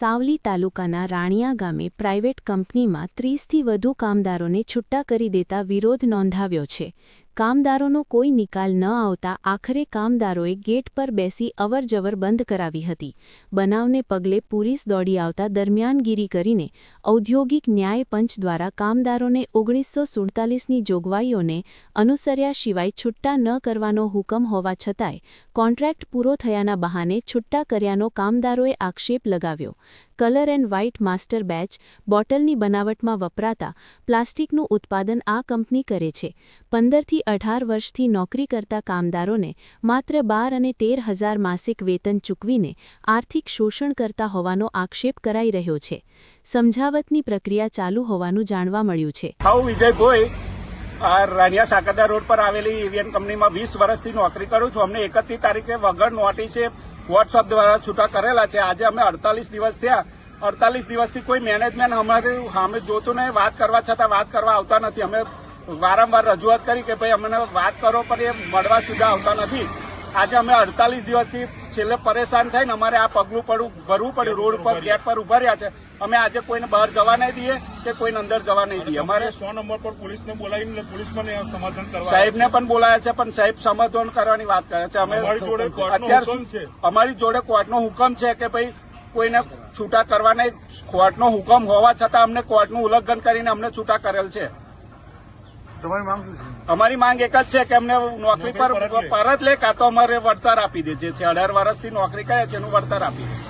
સાવલી તાલુકાના રાણિયા ગામે પ્રાઇવેટ કંપનીમાં ત્રીસથી વધુ કામદારોને છૂટા કરી દેતા વિરોધ નોંધાવ્યો છે. કામદારોનો કોઈ નિકાલ ન આવતા આખરે કામદારોએ ગેટ પર બેસી અવરજવર બંધ કરાવી હતી. બનાવને પગલે પોલીસ દોડી આવતા દરમિયાનગીરી કરીને ઔદ્યોગિક ન્યાય પંચ દ્વારા કામદારોને ઓગણીસો સુડતાલીસની જોગવાઈઓને અનુસર્યા સિવાય છૂટા ન કરવાનો હુકમ હોવા છતાંય કોન્ટ્રાક્ટ પૂરો થયાના બહાને છૂટા કર્યાનો કામદારોએ આક્ષેપ લગાવ્યો. Colour and white master batch બોટલની બનાવટમાં વપરાતા પ્લાસ્ટિકનું ઉત્પાદન આ કંપની કરે છે. પંદરથી અઢાર વર્ષથી નોકરી કરતા કામદારોને માત્ર બાર અને તેર હજાર માસિક વેતન ચૂકવીને આર્થિક શોષણ કરતા હોવાનો આક્ષેપ કરાઈ રહ્યો છે. સમજાવતની પ્રક્રિયા ચાલુ હોવાનું જાણવા મળ્યું છે. વિજય ભોઈ આ સાકરદા રોડ પર આવેલી એવિયન કંપનીમાં વીસ વર્ષથી નોકરી કરું છું. અમને એકત્રીસ તારીખે વગર નોટિસે વોટ્સઅપ દ્વારા છૂટા કરેલા છે. આજે અમે અડતાલીસ દિવસ થયા. અડતાલીસ દિવસથી કોઈ મેનેજમેન્ટ અમારી સામે જોતું નહીં. વાત કરવા છતાં વાત કરવા આવતા નથી. અમે વારંવાર રજૂઆત કરી કે ભાઈ, અમને વાત કરો, પણ એ મળવા સુધા આવતા નથી. આજે અમે અડતાલીસ દિવસથી છેલ્લે પરેશાન થઈને અમારે આ પગલું પડવું, ભરવું પડ્યું. રોડ ઉપર, ગેટ પર ઊભા રહ્યા છે. અમે આજે કોઈને બહાર જવા નહીં દઈએ કે કોઈને અંદર જવા નહીં દઈએ. અમારે સો નંબર પર પોલીસને બોલાવીને પોલીસ પણ સમાધાન કરવા સાહેબને પણ બોલાયા છે પણ સાહેબ સમાધાન કરવાની વાત કરે છે. અમે અમારી જોડે કોર્ટનો અત્યાર હુકમ છે. અમારી જોડે કોર્ટનો હુકમ છે કે ભાઈ કોઈને છૂટા કરવા નહીં. કોર્ટનો હુકમ હોવા છતાં અમને કોર્ટનું ઉલ્લંઘન કરીને અમને છૂટા કરેલ છે. તમારી માંગ શું છે? અમારી માંગ એક જ છે કે અમને નોકરી પર પરત લે. પરત લે કાં તો અમારે વળતર આપી દે. જે છે અઢાર વર્ષથી નોકરી કરે છે એનું વળતર આપી દે.